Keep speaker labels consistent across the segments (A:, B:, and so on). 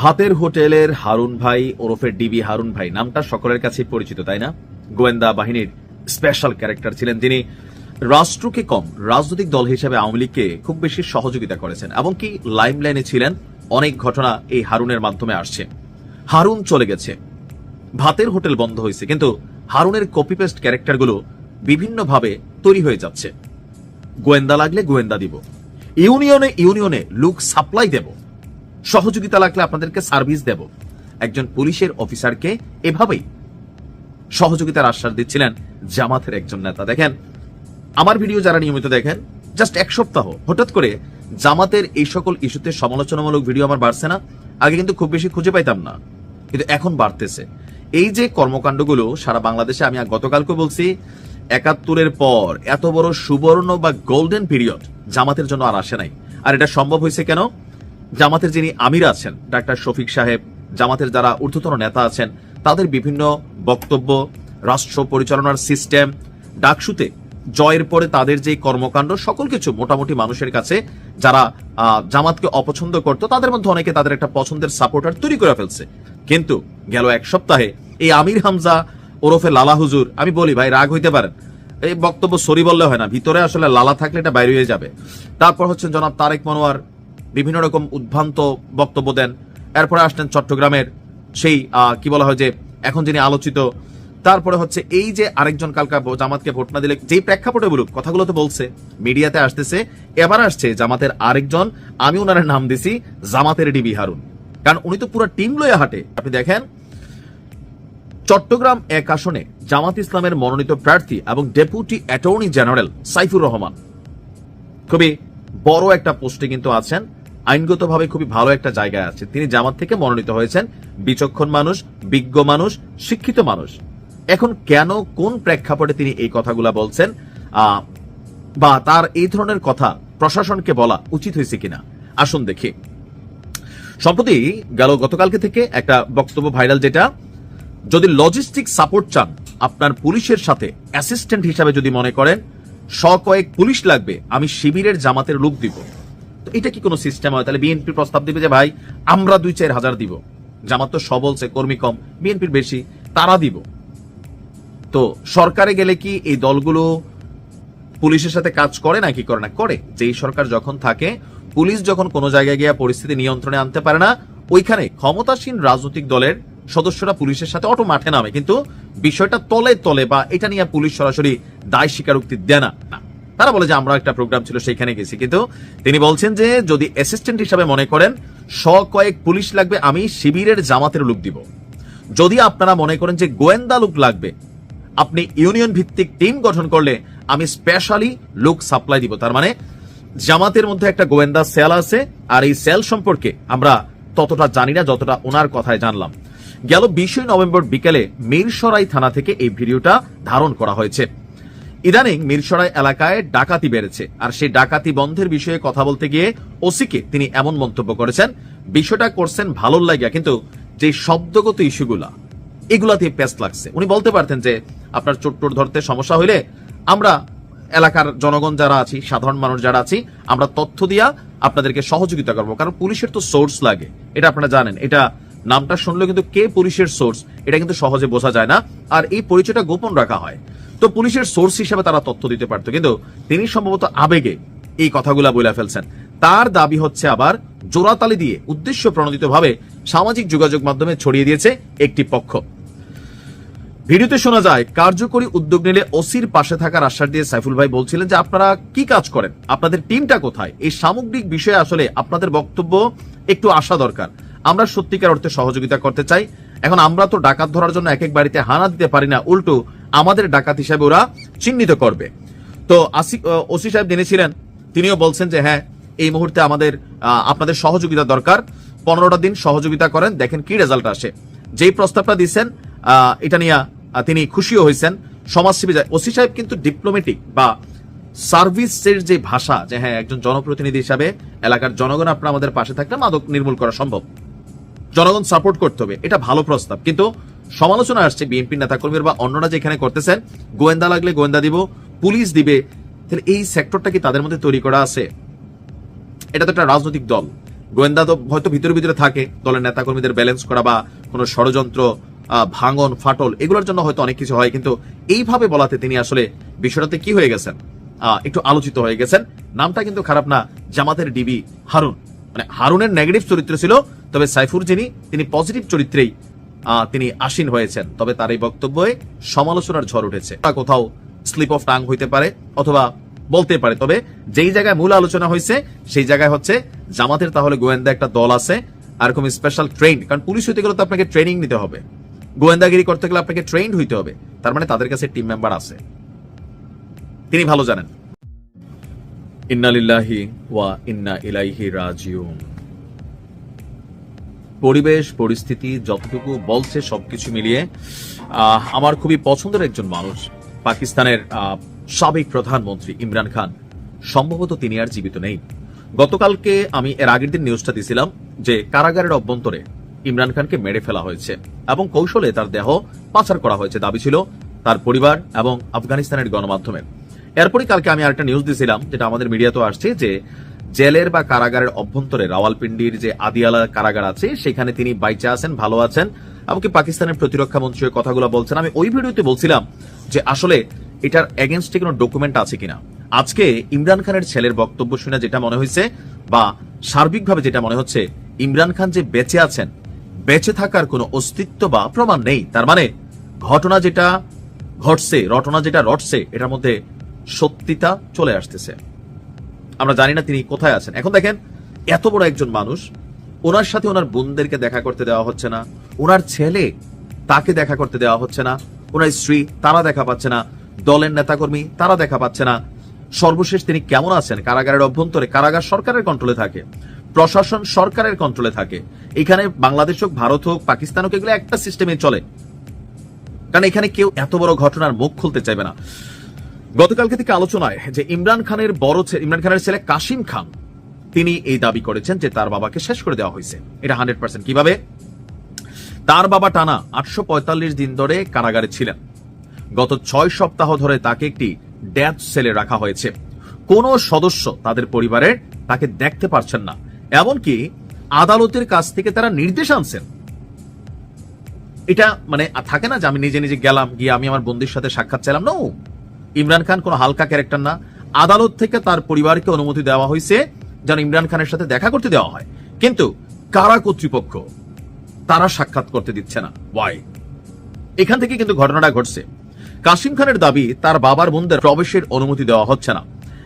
A: ভাতের হোটেলের হারুন ভাই ওরফে ডিবি হারুন ভাই, নামটা সকলের কাছে পরিচিত, তাই না? গোয়েন্দা বাহিনীর স্পেশাল ক্যারেক্টার ছিলেন তিনি। রাষ্ট্রকে কম রাজনৈতিক দল হিসেবে আওয়ামী লীগকে খুব বেশি সহযোগিতা করেছেন, এমনকি লাইমলাইনে ছিলেন। অনেক ঘটনা এই হারুনের মাধ্যমে আসছে। হারুন চলে গেছে। ভাতের হোটেল বন্ধ হয়েছে, কিন্তু হারুনের কপি পেস্ট ক্যারেক্টারগুলো বিভিন্নভাবে তৈরি হয়ে যাচ্ছে। গোয়েন্দা লাগলে গোয়েন্দা দিব। ইউনিয়নে ইউনিয়নে লুক সাপ্লাই দেব। সহযোগিতা লাগলে আপনাদেরকে সার্ভিস দেব। একজন পুলিশের অফিসারকে এভাবেই সহযোগিতার আশ্বাস দিচ্ছিলেন জামাতের একজন নেতা। দেখেন, আমার ভিডিও যারা নিয়মিত দেখেন জাস্ট এক সপ্তাহ, হঠাৎ করে জামাতের এই সকল ইস্যুতে সমালোচনামূলক ভিডিও আমার বাড়ছে না। আগে কিন্তু খুব বেশি খুঁজে পাইতাম না, কিন্তু এখন বাড়তেছে। এই যে কর্মকাণ্ডগুলো সারা বাংলাদেশে, আমি গতকালকে বলছি, একাত্তরের পর এত বড় সুবর্ণ বা গোল্ডেন পিরিয়ড জামাতের জন্য আর আসে নাই। আর এটা সম্ভব হয়েছে কেন? জামাতের যিনি আমির আছেন, ডাক্তার শফিক সাহেব, জামাতের যারা ঊর্ধ্বতন নেতা আছেন, তাদের বিভিন্ন বক্তব্য, রাষ্ট্র পরিচালনার সিস্টেম, ডাকসুতে জয়ের পরে তাদের যে কর্মকাণ্ড, সকল কিছু মোটামুটি মানুষের কাছে যারা জামাতকে অপছন্দ করতো, তাদের মধ্যে অনেকে তাদের একটা পছন্দের সাপোর্টার তৈরি করে ফেলছে। কিন্তু গেল এক সপ্তাহে এই আমির হামজা ওরফে লালা হুজুর, আমি বলি, ভাই, রাগ হইতে পারেন। এই বক্তব্য সরি বললে হয় না, ভিতরে আসলে লালা থাকলে এটা বাইরে হয়ে যাবে। তারপর হচ্ছেন জনাব তারেক মনোয়ার বিভিন্ন রকম উদ্ভ্রান্ত বক্তব্য দেন। এরপরে আসলেন চট্টগ্রামের সেই কি বলা হয় যে, এখন যিনি আলোচিত, তারপরে হচ্ছে এই যে আরেকজন কালকা জামাতকে ভোট না দিলে, যেই প্রেক্ষাপটে বলুক, কথাগুলো তো বলছে, মিডিয়াতে আসতেছে, এবার আসছে জামাতের আরেকজন, আমি ওনার নাম দিছি জামাতের ডিবি হারুন। কারণ উনি তো পুরো টিম লয়ে হাঁটে। আপনি দেখেন, চট্টগ্রাম এক আসনে জামাত ইসলামের মনোনীত প্রার্থী এবং deputy attorney general Saifur Rahman. খুবই বড় একটা পোস্টে কিন্তু আছেন। আইনগতভাবে খুবই ভালো একটা জায়গায় আছে। তিনি জামাত থেকে মনোনীত হয়েছেন। বিচক্ষণ মানুষ, বিজ্ঞ মানুষ, শিক্ষিত মানুষ। এখন কেন, কোন প্রেক্ষাপটে তিনি এই কথাগুলা বলছেন? বা তার এই ধরনের কথা প্রশাসনকে বলা উচিত হয়েছে কিনা? আসুন দেখি। সম্প্রতি গেল গতকালকে থেকে একটা বক্তব্য ভাইরাল যেটা, যদি লজিস্টিক সাপোর্ট চান, আপনার পুলিশের সাথে অ্যাসিস্ট্যান্ট হিসাবে যদি মনে করেন, শ কয়েক পুলিশ লাগবে, আমি শিবিরের জামাতের লোক দিব। তো এটা কি কোনো সিস্টেম হয়? তাহলে বিএনপি প্রস্তাব দিবে যে, ভাই, আমরা দুই চার হাজার দিব। জামাত তো সবলছে কর্মী কম বিএনপির বেশি, তারা দিব। তো সরকারে গেলে কি এই দলগুলো পুলিশের সাথে কাজ করে নাকি করে না? করে। যেই সরকার যখন থাকে, পুলিশ যখন কোনো জায়গায় গিয়ে পরিস্থিতি নিয়ন্ত্রণে আনতে পারে না, ওইখানে ক্ষমতাসীন রাজনৈতিক দলের সদস্যরা পুলিশের সাথে অটো মাঠে নামে। কিন্তু বিষয়টা তলে তলে বা এটা নিয়ে পুলিশ সরাসরি দায় স্বীকারোক্তি দেয় না না। তারা বলে যে আমরা একটা প্রোগ্রাম ছিল সেখানে গেছি। কিন্তু তিনি বলছেন যে যদি অ্যাসিস্ট্যান্ট হিসাবে মনে করেন শ কয়েক পুলিশ লাগবে, আমি শিবিরের জামাতের লোক দিব। যদি আপনারা মনে করেন যে গোয়েন্দা লোক লাগবে, আপনি ইউনিয়ন ভিত্তিক টিম গঠন করলে আমি স্পেশালি লোক সাপ্লাই দিব। তার মানে জামাতের মধ্যে একটা গোয়েন্দা সেল আছে, আর এই সেল সম্পর্কে আমরা ততটা জানি না, যতটা ওনার কথায় জানলাম। গেল বিশই নভেম্বর বিকেলে মিরসরাই থানা থেকে এই ভিডিওটা ধারণ করা হয়েছে। ইদানিং মিরসরাই এলাকায় ডাকাতি বেড়েছে, আর সেই ডাকাতি বন্ধের বিষয়ে কথা বলতে গিয়ে ওসিকে তিনি এমন মন্তব্য করেছেন, বিষয়টা করছেন ভালো লাগিয়া, কিন্তু যে শব্দগত ইস্যুগুলা এগুলাতে পেস্ট লাগছে। উনি বলতে পারতেন যে, আপনার চোট্টোর ধরতে সমস্যা হইলে আমরা এলাকার জনগণ যারা আছি, সাধারণ মানুষ যারা আছি, আমরা তথ্য দিয়া আপনাদেরকে সহযোগিতা করব। কারণ পুলিশের তো সোর্স লাগে, এটা আপনারা জানেন। এটা নামটা শুনলে কিন্তু কে পুলিশের সোর্স, এটা কিন্তু সহজে বোঝা যায় না। আর এই পরিচয়টা গোপন রাখা হয়। তো পুলিশের সোর্স হিসেবে তারা তথ্য দিতে পারতো, কিন্তু তিনি সম্ভবত আবেগে এই কথাগুলা বলে ফেলছেন। তার দাবি হচ্ছে আবার জোড়াতালি দিয়ে উদ্দেশ্য প্রণোদিত ভাবে সামাজিক যোগাযোগ মাধ্যমে ছড়িয়ে দিয়েছে একটি পক্ষ। ভিডিওতে শোনা যায়, কার্যকরী উদ্যোগ নিলে ওসির পাশে থাকার আশ্বাস দিয়ে সাইফুল ভাই বলছিলেন যে, আপনারা কি কাজ করেন? আপনাদের টিমটা কোথায়? এই সামগ্রিক বিষয়ে আসলে আপনাদের বক্তব্য একটু আসা দরকার। আমরা সত্যিকার অর্থে সহযোগিতা করতে চাই। এখন আমরা তো ডাকাত ধরার জন্য এক এক বাড়িতে হানা দিতে পারি না, উল্টো আমাদের ডাকাত হিসাবে ওরা চিহ্নিত করবে। তো আসি- ওসি সাহেব জেনেছিলেন তিনিও বলছেন যে হ্যাঁ এই মুহূর্তে আমাদের আপনাদের সহযোগিতা দরকার। পনেরোটা দিন সহযোগিতা করেন, দেখেন কি রেজাল্ট আসে। যেই প্রস্তাবটা দিচ্ছেন এটা নিয়ে তিনি খুশিও হয়েছেন। সমাজসেবী যায়- ওসি সাহেব কিন্তু ডিপ্লোমেটিক বা সার্ভিসের যে ভাষা, যে হ্যাঁ একজন জনপ্রতিনিধি হিসাবে এলাকার জনগণ আপনার আমাদের পাশে থাকলে মাদক নির্মূল করা সম্ভব। জনগণ সাপোর্ট করতে হবে, এটা ভালো প্রস্তাব। কিন্তু সমালোচনা আসছে বিএনপি নেতাকর্মীর বা অন্যরা যেখানে করতেছেন। গোয়েন্দা লাগলে গোয়েন্দা দিব, পুলিশ দিবে। তাহলে এই সেক্টরটা কি তাদের মধ্যে তৈরি করা আছে? এটা তো একটা রাজনৈতিক দল। গোয়েন্দা তো হয়তো ভিতরে ভিতরে থাকে, দলের নেতাকর্মীদের ব্যালেন্স করা বা কোনো ষড়যন্ত্র ভাঙন, ফাটল, এগুলোর জন্য হয়তো অনেক কিছু হয়, কিন্তু এইভাবে বলাতে তিনি আসলে বিষয়টাতে কি হয়ে গেছেন? একটু আলোচিত হয়ে গেছেন। নামটা কিন্তু খারাপ না, জামাতের ডিবি হারুন। মানে হারুনের নেগেটিভ চরিত্র ছিল, তবে সাইফুর যিনি, তিনি পজিটিভ চরিত্রেই তিনি আসীন হয়েছেন। তবে তার এই বক্তব্যে সমালোচনার ঝড় উঠেছে। তা কোথাও স্লিপ অফ টাং হইতে পারে অথবা বলতে পারে। তবে যেই জায়গায় মূল আলোচনা হয়েছে সেই জায়গায় হচ্ছে জামাতের তাহলে গোয়েন্দা একটা দল আছে, আর এরকম স্পেশাল ট্রেন কারণ পুলিশ হইতে গেলে তো আপনাকে ট্রেনিং নিতে হবে। গোয়েন্দাগিরি করতে গেলে আপনাকে ট্রেন্ড হইতে হবে। তার মানে তাদের কাছে টিম মেম্বার আছে। তিনি ভালো জানেন। ইন্নালিল্লাহি ওয়া ইন্না ইলাইহি রাজিউন। পরিবেশ, পরিস্থিতি, যতটুকু বলছে সবকিছু মিলিয়ে আমার খুবই পছন্দের একজন মানুষ, পাকিস্তানের সাবেক প্রধানমন্ত্রী ইমরান খান। সম্ভবত তিনি আর জীবিত নেই। গতকালকে আমি এর আগের দিন নিউজটা দিছিলাম যে কারাগারের অভ্যন্তরে ইমরান খানকে মেরে ফেলা হয়েছে এবং কৌশলে তার দেহ পাচার করা হয়েছে দাবি ছিল তার পরিবার এবং আফগানিস্তানের গণমাধ্যমের এরপরই কালকে আমি আরেকটা নিউজ দিছিলাম, যেটা আমাদের মিডিয়াতেও আসছে যে জেলের বা কারাগারের অভ্যন্তরে রাওয়ালপিন্ডির যে আদিয়ালা কারাগার আছে, সেখানে তিনি বাইচে আছেন, ভালো আছেন। এমনকি পাকিস্তানের প্রতিরক্ষা মন্ত্রী কথাগুলো বলছেন। আমি ওই ভিডিওতে বলছিলাম যে আসলে এটার এগেনস্টে কোনো ডকুমেন্ট আছে কিনা। আজকে ইমরান খানের ছেলের বক্তব্য শুনে যেটা মনে হয়েছে বা সার্বিকভাবে যেটা মনে হচ্ছে, ইমরান খান যে বেঁচে আছেন, বেঁচে থাকার কোনো অস্তিত্ব বা প্রমাণ নেই। তার মানে ঘটনা যেটা ঘটছে, রটনা যেটা রটছে, এটার মধ্যে সত্যিতা চলে আসতেছে। আমরা জানি না তিনি কোথায় আছেন। এখন দেখেন, এত বড় একজন মানুষ, ওনার সাথে ওনার বোনদেরকে দেখা করতে দেওয়া হচ্ছে না, ওনার ছেলে তাকে দেখা করতে দেওয়া হচ্ছে না, ওনার স্ত্রী তারা দেখা পাচ্ছে না, দলের নেতাকর্মী তারা দেখা পাচ্ছে না। সর্বশেষ তিনি কেমন আছেন? কারাগারের অভ্যন্তরে, কারাগার সরকারের কন্ট্রোলে থাকে, প্রশাসন সরকারের কন্ট্রোলে থাকে। এখানে বাংলাদেশ হোক, ভারত হোক, পাকিস্তান হোক, এগুলো একটা সিস্টেমে চলে। কারণ এখানে কেউ এত বড় ঘটনার মুখ খুলতে চাইবে না। গতকালকে থেকে আলোচনায় যে ইমরান খানের বড় ছে- ইমরান খানের ছেলে কাশিম খান, তিনি এই দাবি করেছেন যে তার বাবাকে শেষ করে দেওয়া হয়েছে। এটা হান্ড্রেড পার্সেন্ট কীভাবে? তার বাবা টানা আটশো পঁয়তাল্লিশ দিন ধরে কারাগারে ছিলেন। গত ছয় সপ্তাহ ধরে তাকে একটি ড্যাথ সেলে রাখা হয়েছে। কোন সদস্য তাদের পরিবারের তাকে দেখতে পারছেন না। এমনকি আদালতের কাছ থেকে তারা নির্দেশ আনছেন। এটা মানে থাকে না যে আমি নিজে নিজে গেলাম, গিয়ে আমি আমার বন্ধুর সাথে সাক্ষাৎ চাইলাম। নো ইমরান খান কোনো হালকা ক্যারেক্টার না। আদালত থেকে তার পরিবারকে অনুমতি দেওয়া হয়েছে, যেন ইমরান খানের সাথে দেখা করতে দেওয়া হয়। কিন্তু কারা কর্তৃপক্ষ? তারা সাক্ষাৎ করতে দিচ্ছে না। ওয়াই এখান থেকে কিন্তু ঘটনাটা ঘটছে। কাশিম খানের দাবি, তার বাবার বোনদের প্রবেশের অনুমতি দেওয়া হচ্ছে না।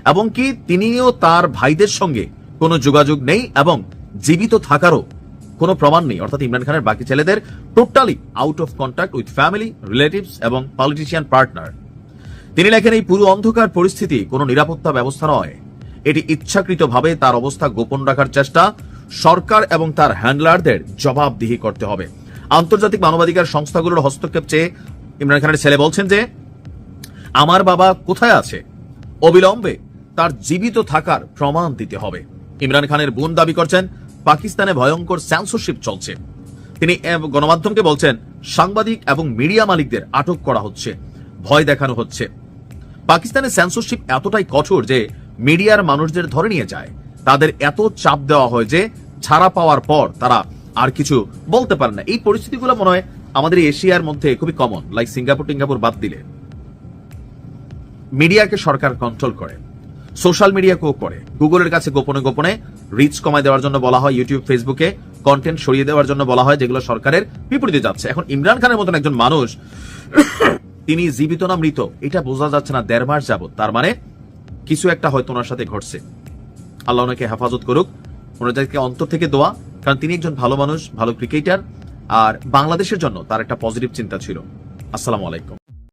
A: এবং কি তিনিও তার ভাইদের সঙ্গে কোনো যোগাযোগ নেই এবং জীবিত থাকারও কোনো প্রমাণ নেই। অর্থাৎ ইমরান খানের বাকি ছেলেদের totally out of contact with family relatives এবং পলিটিশিয়ান পার্টনার তিনি লেখেন, এই পুরো অন্ধকার পরিস্থিতি কোনো নিরাপত্তা ব্যবস্থা নয়। এটি ইচ্ছাকৃতভাবে তার অবস্থা গোপন রাখার চেষ্টা। সরকার এবং তার হ্যান্ডলারদের জবাবদিহি করতে হবে। আন্তর্জাতিক মানবাধিকার সংস্থাগুলোর হস্তক্ষেপ চেয়ে ইমরান খানের ছেলে বলছেন যে, আমার বাবা কোথায় আছে? অবিলম্বে তার জীবিত থাকার প্রমাণ দিতে হবে। ইমরান খানের বোন দাবি করছেন, পাকিস্তানে ভয়ঙ্কর সেন্সরশিপ চলছে। তিনি গণমাধ্যমকে বলছেন, সাংবাদিক এবং মিডিয়া মালিকদের আটক করা হচ্ছে। ভয় দেখানো হচ্ছে। পাকিস্তানের সেন্সরশিপ এতটাই কঠোর যে মিডিয়ার মানুষদের ধরে নিয়ে যায়। তাদের এত চাপ দেওয়া হয় যে ছাড়া পাওয়ার পর তারা আর কিছু বলতে পারে না। এই পরিস্থিতিগুলো মনে হয় আমাদের এশিয়ার মধ্যে খুবই কমন লাইক সিঙ্গাপুর টিঙ্গাপুর বাদ দিলে। মিডিয়াকে সরকার কন্ট্রোল করে সোশ্যাল মিডিয়াকেও করে। গুগলের কাছে গোপনে গোপনে রিচ কমায় দেওয়ার জন্য বলা হয় ইউটিউব ফেসবুকে কন্টেন্ট সরিয়ে দেওয়ার জন্য বলা হয়, যেগুলো সরকারের বিপরীতে যাচ্ছে। এখন ইমরান খানের মতন একজন মানুষ তিনি জীবিত না মৃত, এটা বোঝা যাচ্ছে না দেড় মাস যাবত তার মানে কিছু একটা হয়তো ওনার সাথে ঘটছে। আল্লাহ ওনাকে হেফাজত করুক ওনাদেরকে অন্তর থেকে দোয়া, কারণ তিনি একজন ভালো মানুষ, ভালো ক্রিকেটার আর বাংলাদেশের জন্য তার একটা পজিটিভ চিন্তা ছিল। আসসালামু আলাইকুম।